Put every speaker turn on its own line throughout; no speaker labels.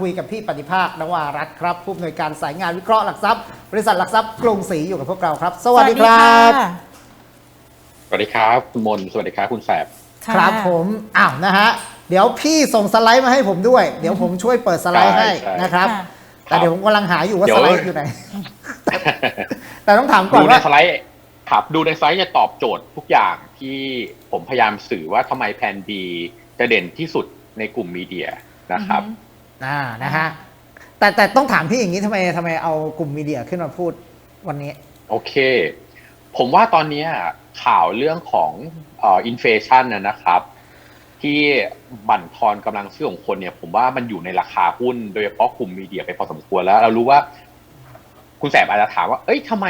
คุยกับพี่ปฏิภาคนวารัตน์ครับผู้อำนวยการสายงานวิเคราะห์หลักทรัพย์ บริษัทหลักทรัพย์กรุงศรีอยู่กับพวกเราครับ สวัสดีครับะ
สวัสดีครับคุณมนสวัสดีครับคุณแสบ
ค่ะ
ครับผมอ้าวนะฮะเดี๋ยวพี่ส่งสไลด์มาให้ผมด้วย เดี๋ยวผมช่วยเปิดสไลด์ให้
ใช่
นะครับ
ค่ะ
แต่เดี๋ยวผมกำลังหาอยู่ว่า
เดี๋
ส
ยว
ไลด์อยู่ไหน แต่ต้องถามก่อ
ดู
น
ใน
ว่า
สไลด์ครับดูในสไลด์จะตอบโจทย์ทุกอย่างที่ผมพยายามสื่อว่าทำไมแพนดีจะเด่นที่สุดในกลุ่มมีเดียนะครับ
อือฮึ
อ่านะฮะแต่แต่ต้องถามพี่อย่างนี้ทำไมทำไมเอากลุ่มมีเดียขึ้นมาพูดวันนี้
โอเค ผมว่าตอนนี้ข่าวเรื่องของอินเฟชันนะนะครับ ที่บั่นทอนกำลังซื้อของคนเนี่ย ผมว่ามันอยู่ในราคาหุ้น โดยเฉพาะกลุ่มมีเดียไปพอสมควรแล้ว เรารู้ว่า คุณแสบอาจจะถามว่า เอ้ยทำไม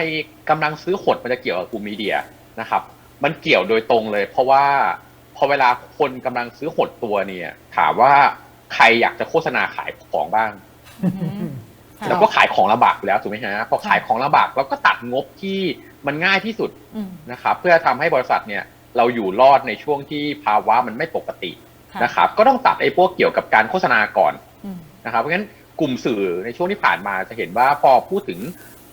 กำลังซื้อหดมันจะเกี่ยวกับกลุ่มมีเดียนะครับ มันเกี่ยวโดยตรงเลย เพราะว่าพอเวลาคนกำลังซื้อหดตัวเนี่ย ถามว่า ใครอยากจะโฆษณาขายของบ้าง
อือหือค่ะ
แล้วก็ขายของลำบากอยู่แล้วถูกไหมฮะพอขายของลำบากเราก็ตัดงบที่มันง่ายที่สุด
อืม
นะครับเพื่อทำให้บริษัทเนี่ยเราอยู่รอดในช่วงที่ภาวะมันไม่ปกติ
ค่ะ
นะครับก็ต้องตัดไอ้พวกเกี่ยวกับการโฆษณาก่อน
อืม
นะครับเพราะงั้นกลุ่มสื่อในช่วงที่ผ่านมาจะเห็นว่าพอพูดถึง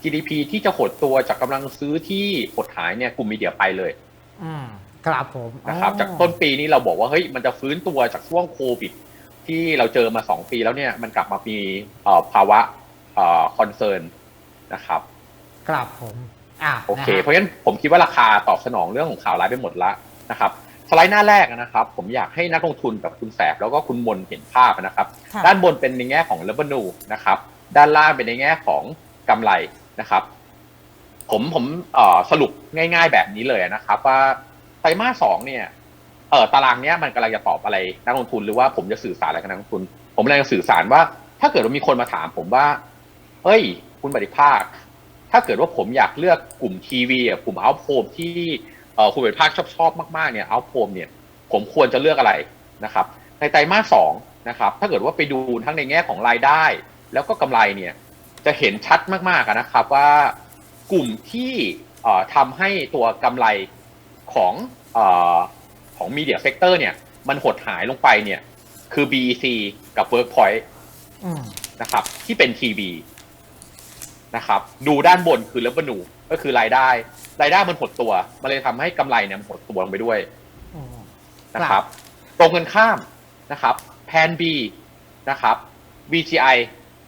GDP ที่จะหดตัวจากกำลังซื้อที่หดหายเนี่ยกลุ่มมีเดียไปเลย
อืมครับผม
นะครับ
อ๋อ
จากต้นปีนี้เราบอกว่าเฮ้ยมันจะฟื้นตัวจากช่วงโควิด ที่เราเจอมาสองปีแล้วเนี่ยมันกลับมามีเอ่อภาวะคอนเซิร์นนะครับ
ครับผมอ่า
โอเค
นะฮะ
เพราะฉะนั้นผมคิดว่าราคาตอบสนองเรื่องของข่าวร้ายไปหมดแล้วนะครับสไลด์หน้าแรกนะครับ ผมอยากให้นักลงทุนกับคุณแสบแล้วก็คุณมนเห็นภาพนะครับ
ค่ะ
ด้านบนเป็นในแง่ของ revenue นะครับ ด้านล่างเป็นในแง่ของกำไรนะครับ ผมผมเอ่อสรุปง่าย ๆ แบบนี้เลยนะครับ ว่าไตรมาสสองเนี่ย เออตารางเนี้ยมันกำลังจะตอบอะไรนักลงทุนหรือว่าผมจะสื่อสารอะไรกับนักลงทุน ผมกำลังจะสื่อสารว่า ถ้าเกิดว่ามีคนมาถามผมว่าเอ้ย คุณปฏิภาค ถ้าเกิดว่าผมอยากเลือกกลุ่มทีวีอะกลุ่มเอาโ o มที่เออคุณปฏิภาคชอบชอบมากๆเนี่ยเอาโ o มเนี่ย ผมควรจะเลือกอะไรนะครับ ในไตรมาสสองนะครับ ถ้าเกิดว่าไปดูทั้งในแง่ของรายได้ แล้วก็กำไรเนี่ย จะเห็นชัดมากๆนะครับว่ากลุ่มที่เอ่อทำให้ตัวกำไรของ ของมีเดียเซกเตอร์เนี่ย มันหดหายลงไปเนี่ย คือ BEC กับ Workpoint
อืม
นะครับ ที่เป็นทีวีนะครับ ดูด้านบนคือ revenue ก็คือรายได้ รายได้มันหดตัว มันเลยทำให้กำไรเนี่ยมันหดตัวลงไปด้วย
อืม
นะครับ ตรงกันข้ามนะครับแพน B นะครับ VGI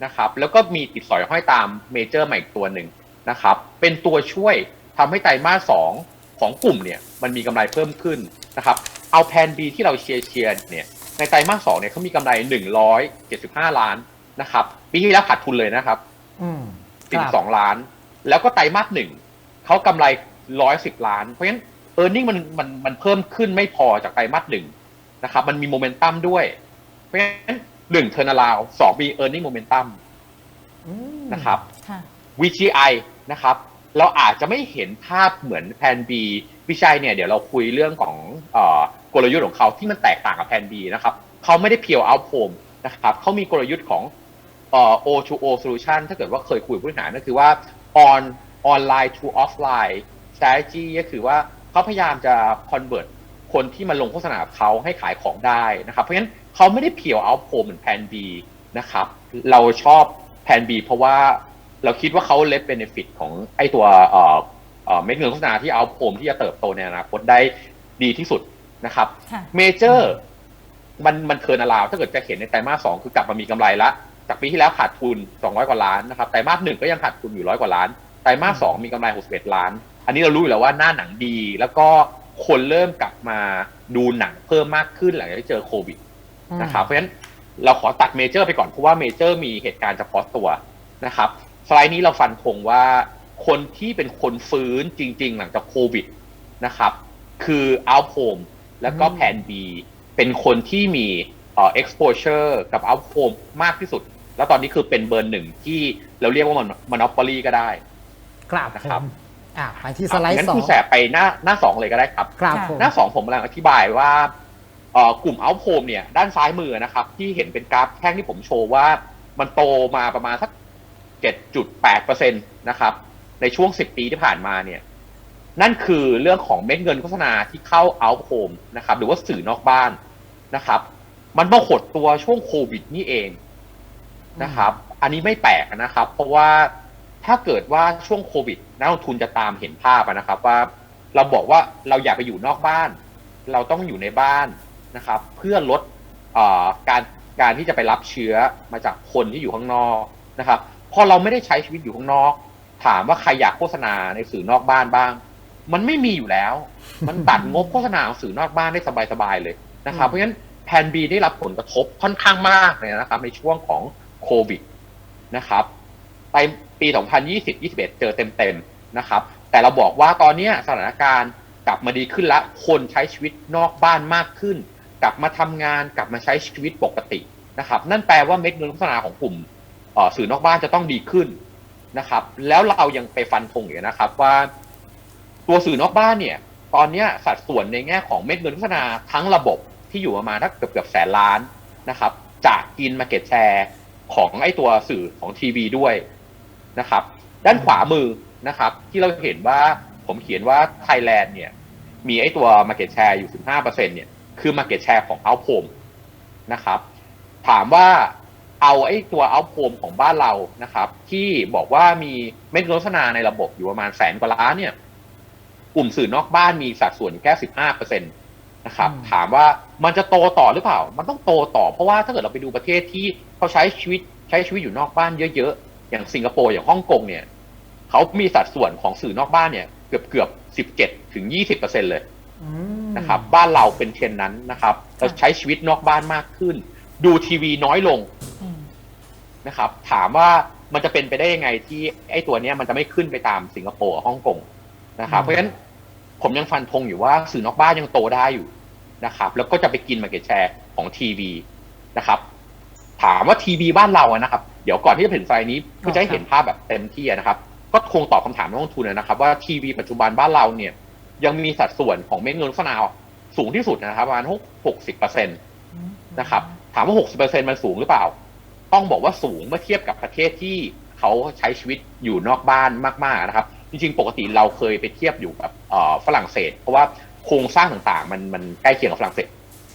นะครับ แล้วก็มีติดสอยห้อยตามเมเจอร์ใหม่อีกตัวหนึ่งนะครับ เป็นตัวช่วยทำให้ไตรมาสสองของกลุ่มเนี่ย มันมีกำไรเพิ่มขึ้น นะครับเอาแพน B ที่เราเชียร์เชียร์เนี่ยในไตรมาสสองเนี่ยเขามีกำไร 175 ล้านนะครับปีที่แล้วขาดทุนเลยนะครับ
อืมค
สิบ
รับ
สองล้าน แล้วก็ไตรมาสหนึ่งเขากำไรร้อยสิบล้าน เพราะฉะนั้นเออร์เน็งมันมันมันเพิ่มขึ้นไม่พอจากไตรมาสหนึ่งนะครับมันมีโมเมนตัมด้วย เพราะฉะนั้นหนึ่งเทอร์นาลาวสองมีเออร์เน็งโมเมนตัม
อืม
นะครับ
ค่ะ
VGI นะครับ เราอาจจะไม่เห็นภาพเหมือนแพน B วิจัยเนี่ยเดี๋ยวเราคุยเรื่องของอกลยุทธ์ของเขาที่มันแตกต่างกับแพน B นะครับเขาไม่ได้เพียวเอาโ o มนะครับเขามีกลยุทธ์ของเอ่อ O2O solution ถ้าเกิดว่าเคยคุยกับผู้บริหารก็คือว่า on online to offline strategy ก็คือว่าเขาพยายามจะ convert คนที่มาลงโฆษณาเขาให้ขายของได้นะครับ เพราะฉะนั้นเขาไม่ได้เพียวเอาโ o มเหมือนแพน B นะครับ เราชอบแพน B เพราะว่า เราคิดว่าเขาเล t เบนฟิตของไอตัวเอ่อเอ่อเม็ดเงินโฆษณาที่เอาโ o มที่จะเติบโตในอนาคตได้ดีที่สุดนะครับ
ค่ะ
เมเจอร์มันมันเทิร์นอราว ถ้าเกิดจะเห็นในไตรมาสสองคือกลับมามีกำไรละ จากปีที่แล้วขาดทุน 200 กว่าล้านนะครับไตรมาสหนึ่งก็ยังขาดทุนอยู่ร้อยกว่าล้านไตรมาสสองมีกำไร 61 ล้าน อันนี้เรารู้อยู่แล้วว่าหน้าหนังดี แล้วก็คนเริ่มกลับมาดูหนังเพิ่มมากขึ้นหลังจากที่เจอโควิดนะครับเพราะฉะนั้นเราขอตัดเมเจอร์ไปก่อนเพราะว่าเมเจอร์มีเหตุการณ์เฉพาะตัวนะครับ สไลด์นี้เราฟันธงว่าคนที่เป็นคนฟื้นจริง ๆ หลังจากโควิดนะครับ คืออัลโ m มแล้วก็แพน B เป็นคนที่มีเอ่อ exposure กับอัลโ m มมากที่สุด แล้วตอนนี้คือเป็นเบอร์หนึ่งที่เราเรียกว่ามันมันอป o l y ก็ได้
ครับ
นะ
ผ
ครับ
มอ่าไปที่สไลด์
งั้น
สอ
คุ
ง
ณแสบไปหน้าหน้าสองเลยก็ได้ครับ
ครับ
ค่ะ
ผม
หน้าสองผมกำลังอธิบายว่าเอ่อกลุ่มเอาโ o มเนี่ยด้านซ้ายมือนะครับ ที่เห็นเป็นกราฟแท่งที่ผมโชว์ว่ามันโตมาประมาณสัก 7.8%นะครับในช่วง 10 ปีที่ผ่านมาเนี่ยนั่นคือเรื่องของเม็ดเงินโฆษณาที่เข้าเอาโ o มนะครับหรือว่าสื่อนอกบ้านนะครับ มันมาหดตัวช่วงโควิดนี่เองนะครับ อันนี้ไม่แปลกนะครับ เพราะว่าถ้าเกิดว่าช่วงโควิดนักลงทุนจะตามเห็นภาพนะครับ ว่าเราบอกว่าเราอยากไปอยู่นอกบ้าน เราต้องอยู่ในบ้านนะครับ เพื่อลดอการการที่จะไปรับเชื้อมาจากคนที่อยู่ข้างนอกนะครับ พอเราไม่ได้ใช้ชีวิตอยู่ข้างนอก ถามว่าใครอยากโฆษณาในสื่อนอกบ้านบ้าง มันไม่มีอยู่แล้ว มันตัดงบโฆษณาของสื่อนอกบ้านได้สบายๆเลยนะครับเพราะฉะนั้นแพนบีได้รับผลกระทบค่อนข้างมากเลยนะครับ ในช่วงของโควิดนะครับไปปี 2020-21 เจอเต็มๆนะครับ แต่เราบอกว่าตอนนี้สถานการณ์กลับมาดีขึ้นละคนใช้ชีวิตนอกบ้านมากขึ้น กลับมาทำงานกลับมาใช้ชีวิตปกตินะครับ นั่นแปลว่าเม็ดเงินโฆษณาของกลุ่ม สื่อนอกบ้านจะต้องดีขึ้นนะครับ แล้วเรายังไปฟันธงอยู่นะครับว่าตัวสื่อนอกบ้านเนี่ย ตอนนี้สัดส่วนในแง่ของเม็ดเงินโฆษณาทั้งระบบที่อยู่ประมาณถ้าเกือบเกือบแสนล้านนะครับ จากกินมาเก็ตแชร์ของไอ้ตัวสื่อของทีวีด้วยนะครับ ด้านขวามือนะครับ ที่เราเห็นว่าผมเขียนว่าไทยแลนด์เนี่ย มีไอ้ตัว Market Share อยู่ 15%เนี่ย คือ Market Share ของ Outpom นะครับ ถามว่า เอาไอ้ตัว Outpom ของบ้านเรานะครับ ที่บอกว่ามีเม็ดเงินโฆษณาในระบบอยู่ประมาณแสนกว่าล้านเนี่ย กลุ่มสื่อนอกบ้านมีสัดส่วนแค่15%นะครับ
อืม
ถามว่ามันจะโตต่อหรือเปล่า มันต้องโตต่อเพราะว่าถ้าเกิดเราไปดูประเทศที่เขาใช้ชีวิตใช้ชีวิตอยู่นอกบ้านเยอะๆ อย่างสิงคโปร์อย่างฮ่องกงเนี่ยเขามีสัดส่วนของสื่อนอกบ้านเนี่ย เกือบเกือบสิบเจ็ดถึงยี่สิบเปอร์เซ็นเลย
อืม
นะครับ บ้านเราเป็นเทรนด์นั้นนะครับ เราใช้ชีวิตนอกบ้านมากขึ้น ดูทีวีน้อยลง
อืม
นะครับ ถามว่ามันจะเป็นไปได้ยังไงที่ไอ้ตัวเนี้ยมันจะไม่ขึ้นไปตามสิงคโปร์กับฮ่องกงนะครับ เพราะฉะนั้นผมยังฟันธงอยู่ว่าสื่อนอกบ้านยังโตได้อยู่นะครับ แล้วก็จะไปกินมาเก็ตแชร์ของทีวีนะครับ ถามว่าทีวีบ้านเราอะนะครับ เดี๋ยวก่อนที่จะถึงไฟล์นี้เพื่อจะให้เห็นภาพแบบเต็มที่อะนะครับ ก็คงตอบคำถามนักลงทุนนะครับ ว่าทีวีปัจจุบันบ้านเราเนี่ย ยังมีสัดส่วนของเม็ดเงินโฆษณาสูงที่สุดนะครับประมาณหกสิบเปอร์เซ็นต์นะครับ ถามว่าหกสิบเปอร์เซ็นมันสูงหรือเปล่า ต้องบอกว่าสูงเมื่อเทียบกับประเทศที่เขาใช้ชีวิตอยู่นอกบ้านมากๆนะครับ จริงๆ ปกติเราเคยไปเทียบอยู่กับเอ่อฝรั่งเศส เพราะว่าโครงสร้างต่างๆ มันมันใกล้เคียงกับฝรั่งเศส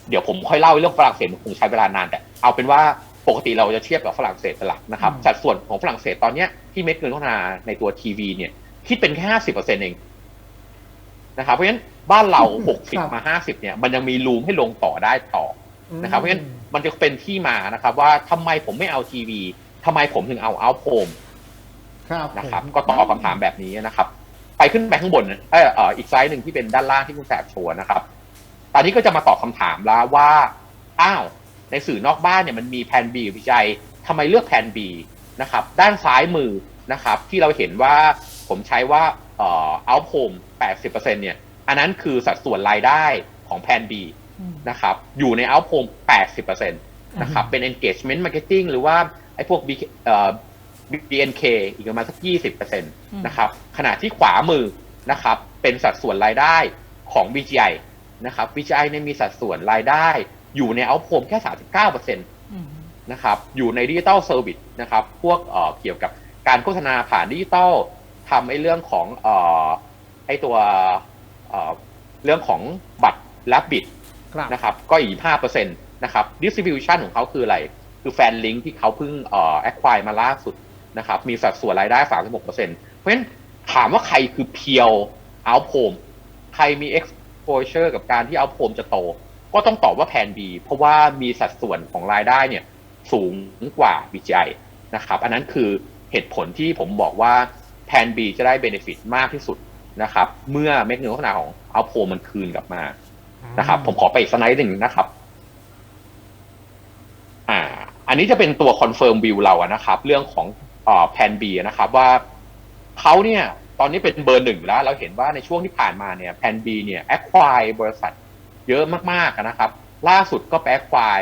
เดี๋ยวผมค่อยเล่าเรื่องฝรั่งเศสมันคงใช้เวลานานแต่เอาเป็นว่าปกติเราจะเทียบกับฝรั่งเศสเป็นหลักนะครับ
อืม
สัดส่วนของฝรั่งเศสตอนเนี้ยที่เม็ดเงินโฆษณาในตัวทีวีเนี่ยคิดเป็นแค่ห้าสิบเปอร์เซ็นต์เองนะครับเพราะฉะนั้นบ้านเราหกสิบมาห้าสิบเนี่ยมันยังมีรูมให้ลงต่อได้ต่อนะครับเพราะฉะนั้น มันจะเป็นที่มานะครับ ว่าทำไมผมไม่เอาทีวีทำไมผมถึงเอาเอาโ o ม
ครับ
นะครับ
ผม
ก็ตอบคำถามแบบนี้นะครับ ไปขึ้นไปข้างบนนะเออเอ่ออีกไซส์หนึ่งที่เป็นด้านล่างที่คุณแสบโชว์นะครับ ตอนนี้ก็จะมาตอบคำถามแล้วว่า อ้าว ในสื่อนอกบ้านเนี่ยมันมีแผน B วิจัยทำไมเลือกแผน B นะครับ ด้านซ้ายมือนะครับ ที่เราเห็นว่าผมใช้ว่าเอ่อเอาโ o ม80%เนี่ย อันนั้นคือสัดส่วนรายได้ของแผน B
อืม
นะครับ อยู่ใน out home 80%นะครับ เป็น engagement marketing หรือว่าไอ้พวก BK เอ่อ BNK อีกประมาณสัก 20%นะครับ ขณะที่ขวามือนะครับ เป็นสัดส่วนรายได้ของ VGI นะครับ VGI เนี่ยมีสัดส่วนรายได้อยู่ใน out home แค่ 39%
อืม
นะครับ อยู่ในดิจิตอลเซอร์วิสนะครับ พวกเอ่อเกี่ยวกับการโฆษณาผ่านดิจิตอลทำไอ้เรื่องของเอ่อไอ้ตัวเอ่อเรื่องของบัตรและบิต
ครับ
นะครับก็อีก5เปอร์เซ็นต์นะครับ distribution ของเขาคืออะไร คือแฟนลิงก์ที่เขาเพิ่งเอ่อ acquire มาล่าสุดนะครับ มีสัดส่วนรายได้36เปอร์เซ็นต์เพราะฉะนั้นถามว่าใครคือเพียว outpom ใครมี exposure กับการที่ outpom จะโต ก็ต้องตอบว่าแผน B เพราะว่ามีสัดส่วนของรายได้เนี่ยสูงกว่า BGI นะครับ อันนั้นคือเหตุผลที่ผมบอกว่าแผน B จะได้ benefit มากที่สุดนะครับ เมื่อเม็ดเงินโฆษณาของ outpom มันคืนกลับมา นะครับ ผมขอไปอีกสไลด์หนึ่งนะครับ อ่า อันนี้จะเป็นตัวคอนเฟิร์มวิวเราอะนะครับ เรื่องของแผน B นะครับ ว่าเขาเนี่ยตอนนี้เป็นเบอร์หนึ่งแล้ว เราเห็นว่าในช่วงที่ผ่านมาเนี่ยแผน B เนี่ยแอคควายบริษัทเยอะมากๆอะนะครับ ล่าสุดก็ไปแอคควาย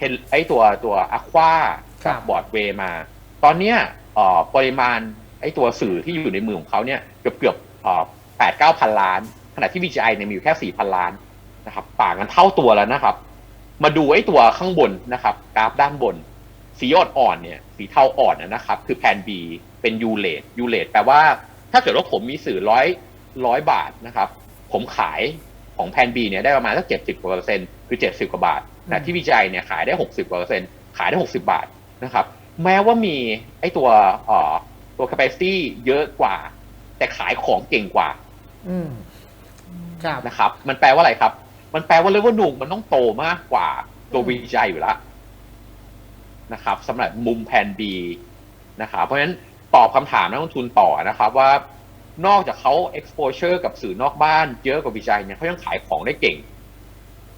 เห็นไอตัวตัวอะควา
ครั
กับบบอร์ดเวมา ตอนเนี้ยเอ่อปริมาณไอตัวสื่อที่อยู่ในมือของเขาเนี่ยเกือบเกือบแปดเก้าพันล้าน ขณะที่ VGI เนี่ยมีอยู่แค่สี่พันล้าน นะครับต่างกันเท่าตัวแล้วนะครับ มาดูไอ้ตัวข้างบนนะครับกราฟด้านบน สียอดอ่อนเนี่ยสีเทาอ่อนนะครับ คือแผน B เป็นยูเลตยูเลตแปลว่าถ้าเกิดว่าผมมีสื่อร้อยร้อยบาทนะครับ ผมขายของแผน B เนี่ยได้ประมาณสักเจ็ดสิบกว่าเปอร์เซ็นต์คือเจ็ดสิบกว่าบาทแต่ที่ VGI เนี่ยขายได้หกสิบกว่าเปอร์เซ็นต์ขายได้หกสิบาทนะครับ แม้ว่ามีไอ้ตัวเอ่อตัว capacity เยอะกว่า แต่ขายของเก่งกว่า
อืมครับ
นะครับ มันแปลว่าอะไรครับ มันแปลว่าเลเวลนูมันต้องโตมากกว่าตัว
อืม
วิจัยอยู่แล้วนะครับสำหรับมุมแผน B นะครับเพราะฉะนั้นตอบคำถามนักลงทุนต่อนะครับว่านอกจากเขา exposure กับสื่อนอกบ้านเยอะกว่าวิจัยเนี่ยเขายังขายของได้เก่ง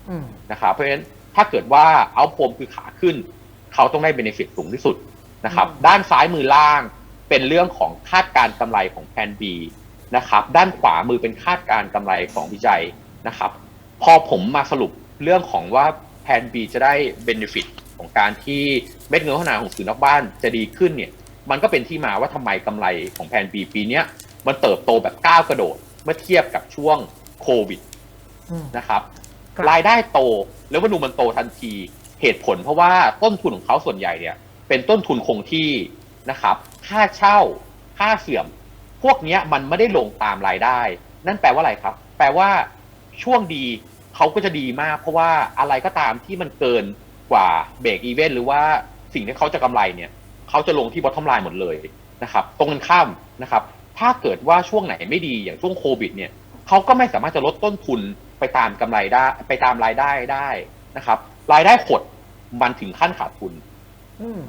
อืม
นะครับเพราะฉะนั้นถ้าเกิดว่าเอาโ m มคือขาขึ้น เขาต้องได้เบนฟิตสูงที่สุดนะครับ
อืม
ด้านซ้ายมือล่างเป็นเรื่องของคาดการณ์กำไรของแพน B นะครับ ด้านขวามือเป็นคาดการณ์กำไรของวิจัยนะครับ พอผมมาสรุปเรื่องของว่าแพน B จะได้เบนฟิตของการที่เม็ดเงินพัฒนาของสื่อนอกบ้านจะดีขึ้นเนี่ย มันก็เป็นที่มาว่าทำไมกำไรของแพน B ปีเนี้ยมันเติบโตแบบก้าวกระโดด เมื่อเทียบกับช่วงโควิด
อืม
นะครับ
ครับ
รายได้โตแล้ววันูมันโตทันทีเหตุผลเพราะว่าต้นทุนของเขาส่วนใหญ่เนี่ย เป็นต้นทุนคงที่นะครับ ค่าเช่า ค่าเสื่อม พวกเนี้ยมันไม่ได้ลงตามรายได้ นั่นแปลว่าอะไรครับ แปลว่า ช่วงดีเขาก็จะดีมาก เพราะว่าอะไรก็ตามที่มันเกินกว่าเบรกอีเวนหรือว่าสิ่งที่เขาจะกำไรเนี่ยเขาจะลงที่บอททอมไลน์หมดเลยนะครับ ตรงกันข้ามนะครับ ถ้าเกิดว่าช่วงไหนไม่ดีอย่างช่วงโควิดเนี่ยเขาก็ไม่สามารถจะลดต้นทุนไปตามกำไรได้ไปตามรายได้ได้นะครับ รายได้หดมันถึงขั้นขาดทุน
อืม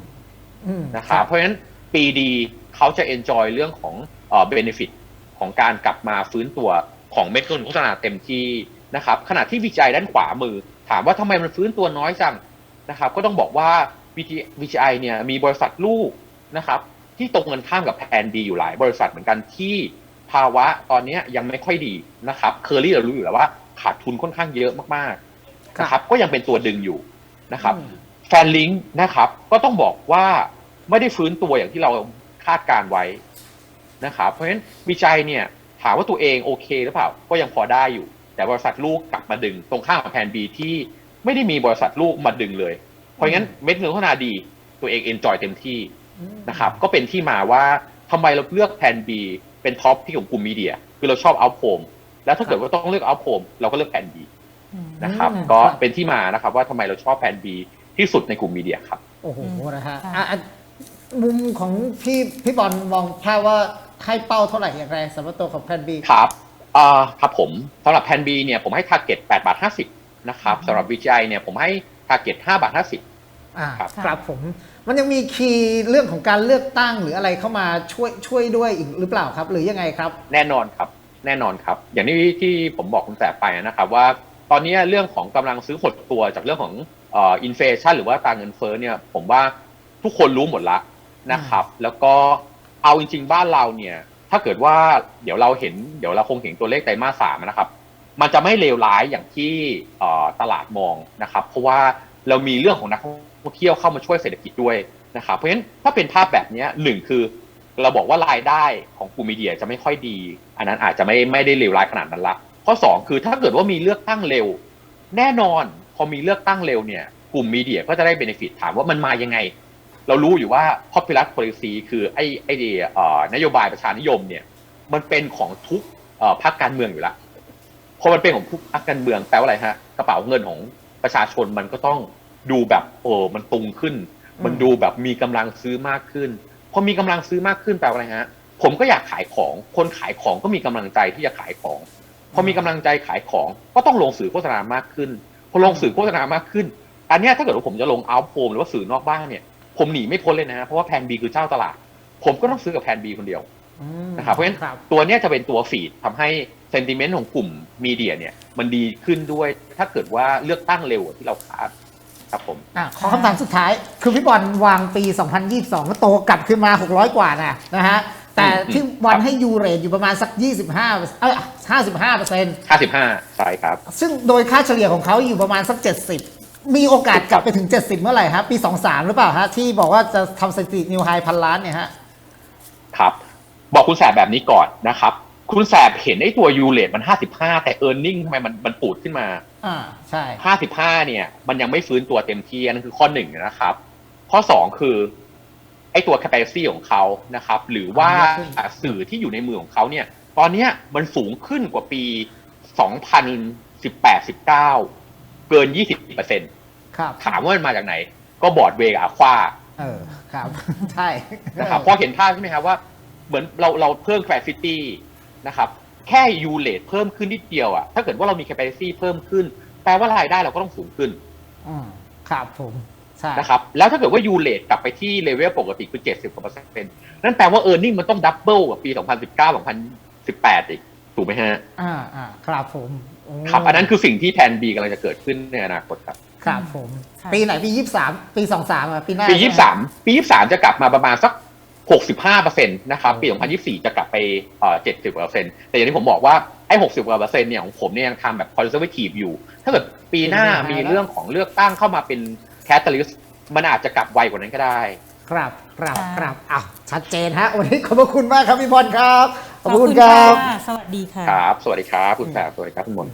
อืม
นะครับเพราะฉะนั้นปีดีเขาจะ enjoy เรื่องของเอ่อ benefit ของการกลับมาฟื้นตัว ของเม็ดเงินโฆษณาเต็มที่นะครับขณะที่วิจัยด้านขวามือ ถามว่าทำไมมันฟื้นตัวน้อยจังนะครับ ก็ต้องบอกว่า VGI เนี่ยมีบริษัทลูกนะครับ ที่ตรงกันข้ามกับแพนดีอยู่หลายบริษัทเหมือนกันที่ภาวะตอนเนี้ยยังไม่ค่อยดีนะครับเคอรี่เรารู้อยู่แล้วว่าขาดทุนค่อนข้างเยอะมากๆนะครับ ก็ยังเป็นตัวดึงอยู่นะครับ
อืม
แฟนลิงก์นะครับก็ต้องบอกว่าไม่ได้ฟื้นตัวอย่างที่เราคาดการไว้นะครับ เพราะฉะนั้นวิจัยเนี่ยถามว่าตัวเองโอเคหรือเปล่าก็ยังพอได้อยู่ แต่บริษัทลูกกลับมาดึง ตรงข้ามกับแพนบีที่ไม่ได้มีบริษัทลูกมาดึงเลย เพราะงั้นเม็ดเงินพัฒนาดี ตัวเองเอนจอยเต็มที่
อืม
นะครับก็เป็นที่มาว่าทำไมเราเลือกแพนบีเป็นท็อปที่ของกลุ่มมีเดีย คือเราชอบเอาโ m มแล้วถ้าเกิดว่าต้องเลือกเอาโ m มเราก็เลือกแพนบี
อืม
นะครับ
อืม
ก็
ครับ
เป็นที่มานะครับว่าทำไมเราชอบแพนบีที่สุดในกลุ่มมีเดียครับ
โอ้โห
อืม
นะฮะ
ค่ะ
อะอะมุมของพี่พี่บอลมองภาพว่า ให้เป้าเท่าไหร่อย่างไรสำหรับตัวของแพนบี
ครับอ่าครับผมสำหรับแพนบีเนี่ยผมให้ t a r g e t 8บาท50นะครับสำหรับ VGI เนี่ยผมให้ t a r g e t 5บาท50
อ่า
ครับ
ครับผมมันยังมีคีย์เรื่องของการเลือกตั้งหรืออะไรเข้ามาช่วยช่วยด้วยอีกหรือเปล่าครับ หรือยังไงครับ
แน่นอนครับ แน่นอนครับ อย่างที่ที่ผมบอกคุณแสบไปนะครับว่า ตอนนี้เรื่องของกำลังซื้อหดตัวจากเรื่องของเอ่อินเฟชันหรือว่าตราเงินเฟ้อเนี่ย ผมว่าทุกคนรู้หมดละนะครับ แล้วก็ เอาจริง ๆ บ้านเราเนี่ย ถ้าเกิดว่าเดี๋ยวเราเห็นเดี๋ยวเราคงเห็นตัวเลขไตรมาสสามนะครับ มันจะไม่เลวร้ายอย่างที่ตลาดมองนะครับ เพราะว่าเรามีเรื่องของนักท่องเที่ยวเข้ามาช่วยเศรษฐกิจด้วยนะครับเพราะฉะนั้นถ้าเป็นภาพแบบนี้หนึ่งคือ เราบอกว่ารายได้ของกลุ่มมีเดียจะไม่ค่อยดี อันนั้นอาจจะไม่ไม่ได้เลวร้ายขนาดนั้นละข้อสองคือถ้าเกิดว่ามีเลือกตั้งเร็ว แน่นอนพอมีเลือกตั้งเร็วเนี่ยกลุ่มมีเดียก็จะได้เบนฟิตถามว่ามันมายังไง เรารู้อยู่ว่า popular policy คือไอ้ไอ้เอ่อนโยบายประชานิยมเนี่ย มันเป็นของทุกเอ่อพรรคการเมืองอยู่แล้วพอมันเป็นของทุกพรรคการเมืองแปลว่าอะไรฮะกระเป๋าเงินของประชาชนมันก็ต้องดูแบบโอ้มันตุงขึ้น มันดูแบบมีกำลังซื้อมากขึ้นพอมีกำลังซื้อมากขึ้นแปลว่าอะไรฮะ ผมก็อยากขายของคนขายของก็มีกำลังใจที่จะขายของพอมีกำลังใจขายของก็ต้องลงสื่อโฆษณามากขึ้นพอลงสื่อโฆษณามากขึ้น อันเนี้ยถ้าเกิดว่าผมจะลงเอาโ m มหรือว่าสื่อนอกบ้านเนี่ย ผมหนีไม่พ้นเลยนะเพราะว่าแพนบีคือเจ้าตลาด ผมก็ต้องซื้อกับแพนบีคนเดียว
อืม
นะครับเพราะฉะนั้น
ครับ
ตัวเนี้ยจะเป็นตัวฟีดทำให้เซนติเมนต์ของกลุ่มมีเดียเนี่ย มันดีขึ้นด้วยถ้าเกิดว่าเลือกตั้งเร็วกว่าที่เราคาดครับผม
อะขอคำถามสุดท้าย คือพี่บอลวางปี 2022ก็โตกลับขึ้นมา 600 กว่านะนะฮะแต่
อืม
ที่บอลให้ยูเรทอยู่ประมาณสัก 25เอ้ย55เปอร์เซ็นต์
55ใช่ครับ
ซึ่งโดยค่าเฉลี่ยของเขาอยู่ประมาณสัก 70 มีโอกาสกลับไปถึง 70 เมื่อไหร่ครับปี 23 หรือเปล่าฮะที่บอกว่าจะทำสถิตินิวไฮพันล้านเนี่ยฮะ
ครับ บอกคุณแสบแบบนี้ก่อนนะครับ คุณแสบเห็นไอ้ตัวยูเลตมัน 55 แต่ e a r n i n g ทำไมมันมันปูดขึ้นมา
อ่าใช่
55 เนี่ย มันยังไม่ฟื้นตัวเต็มที่อันนั่นคือข้อหนึ่งนะครับ ข้อสองคือไอ้ตัว capacity ของเขานะครับ หรือว่าสื่อที่อยู่ในมือของเขาเนี่ย ตอนเนี้ยมันสูงขึ้นกว่าปี 2018-19 เกิน 20%
ครับ
ถามว่ามันมาจากไหน ก็บอร์ดเวกับอาควา
เออครับใช่
นะครับพอเห็นภาพใช่ไหมครับว่า เหมือนเราเราเพิ่ม capacity นะครับแค่ยูเลทเพิ่มขึ้นนิดเดียวอะถ้าเกิดว่าเรามี capacity เพิ่มขึ้น แปลว่ารายได้เราก็ต้องสูงขึ้น
อืมครับผมใช่
นะครับแล้วถ้าเกิดว่ายูเลทกลับไปที่เลเวลปกติคือ 70กว่าเปอร์เซ็นต์นั่นแปลว่า e a r n i n g มันต้องดับเบิลกับปี 2019 2018 อีก ถูกไหมฮะ
อ่าอ่าครับผมโค
รับ อันนั้นคือสิ่งที่แทนบีกำลังจะเกิดขึ้นในอนาคตครับ
ครับผม
ค่ะ
ปีไหนปียี่สามปีสองสามอะปีหน้า
ปี
ใช่ไหม
23 ปี 23 จะกลับมาประมาณสัก 65%นะครับ ปี 2024 จะกลับไปเอ่อ70%แต่อย่างที่ผมบอกว่า ไอ้ 60%เนี่ยของผมเนี่ยยังทำแบบ conservative อยู่ ถ้าเกิดปีหน้ามีเรื่องของเลือกตั้งเข้ามาเป็น catalyst มันอาจจะกลับไวกว่านั้นก็ได้
ครับครับ
ค่ะ
ครับอ้าวชัดเจนฮะวันนี้ขอบพระคุณมากครับพี่บอลครับข
ข
อ
อ
บบพระ
คุ
คุณณครับ
ค่ะสวัสดีค่ะ
ครับ สวัสดีครับ คุณแฝดสวัสดีครับคุณมน